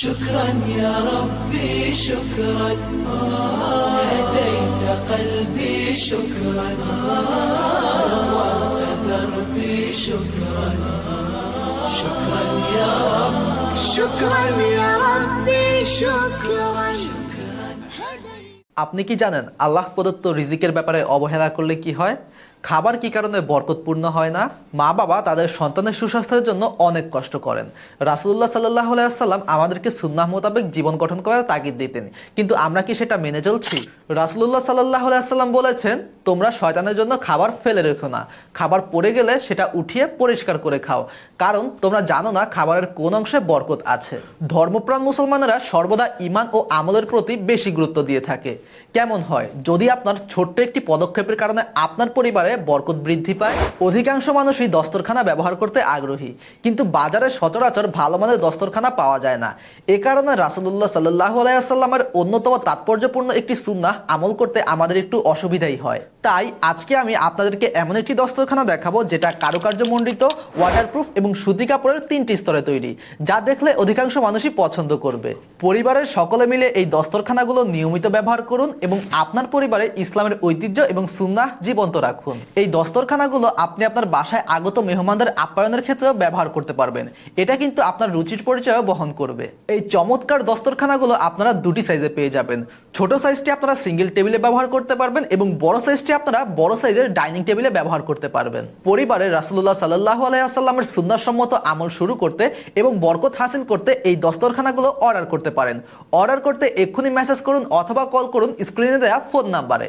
شكرا يا ربي شكرا هديت قلبي شكرا نورت دربي شكرا شكرا يا رب شكرا يا ربي شكرا আপনি কি জানেন আল্লাহ প্রদত্ত রিজিকের ব্যাপারে অবহেলা করলে কি হয় খাবার কি কারণে বরকতপূর্ণ হয় না? মা বাবা তাদের সন্তানের সুস্বাস্থ্যের জন্য অনেক কষ্ট করেন। রাসুল্লাহ সাল্লাহ আলাইসাল্লাম আমাদেরকে সুন্নাহ মোতাবেক জীবন গঠন করার তাগিদ দিতেন। কিন্তু আমরা কি সেটা মেনে চলছি? রাসুল্লাহ সাল্লাহ আলাইসাল্লাম বলেছেন, তোমরা শয়তানের জন্য খাবার ফেলে রেখো না। খাবার পড়ে গেলে সেটা উঠিয়ে পরিষ্কার করে খাও। কারণ তোমরা জানো না খাবারের কোন অংশে বরকত আছে। ধর্মপ্রাণ মুসলমানেরা সর্বদা ইমান ও আমলের প্রতি বেশি গুরুত্ব দিয়ে থাকে। কেমন হয়? যদি আপনার ছোট্ট একটি পদক্ষেপের কারণে আপনার পরিবারে বরকত বৃদ্ধি পায়। অধিকাংশ মানুষই দস্তরখানা ব্যবহার করতে আগ্রহী। কিন্তু বাজারে সচরাচর ভালো মানের দস্তরখানা পাওয়া যায় না। এ কারণে রাসুল্লাহ সাল্লাহ আলাইসাল্লামের অন্যতম তাৎপর্যপূর্ণ একটি সুন্নাহ আমল করতে আমাদের একটু অসুবিধাই হয়। তাই আজকে আমি আপনাদেরকে এমন একটি দস্তরখানা দেখাবো যেটা কারুকার্যমণ্ডিত ওয়াটারপ্রুফ এবং সুতি কাপড়ের তিনটি স্তরে তৈরি, যা দেখলে অধিকাংশ মানুষই পছন্দ করবে। পরিবারের সকলে মিলে এই দস্তরখানাগুলো নিয়মিত ব্যবহার করুন এবং আপনার পরিবারে ইসলামের ঐতিহ্য এবং সুন্নাহ জীবন্ত রাখুন। এই দস্তরখানাগুলো আপনি আপনার বাসায় আগত মেহমানদের আপ্যায়নের ক্ষেত্রেও ব্যবহার করতে পারবেন। এটা কিন্তু আপনার রুচির পরিচয়ও বহন করবে। এই চমৎকার দস্তরখানাগুলো আপনারা দুটি সাইজে পেয়ে যাবেন। ছোট সাইজটি আপনারা সিঙ্গেল টেবিলে ব্যবহার করতে পারবেন এবং বড় সাইজটি আপনারা বড় সাইজের ডাইনিং টেবিলে ব্যবহার করতে পারবেন। পরিবারে রাসুল্লাহ সাল্লাহ আলাইসাল্লামের সুন্নাসম্মত আমল শুরু করতে এবং বরকত হাসিল করতে এই দস্তরখানাগুলো অর্ডার করতে পারেন। অর্ডার করতে এক্ষুনি মেসেজ করুন অথবা কল করুন স্ক্রিনে দেওয়া ফোন নাম্বারে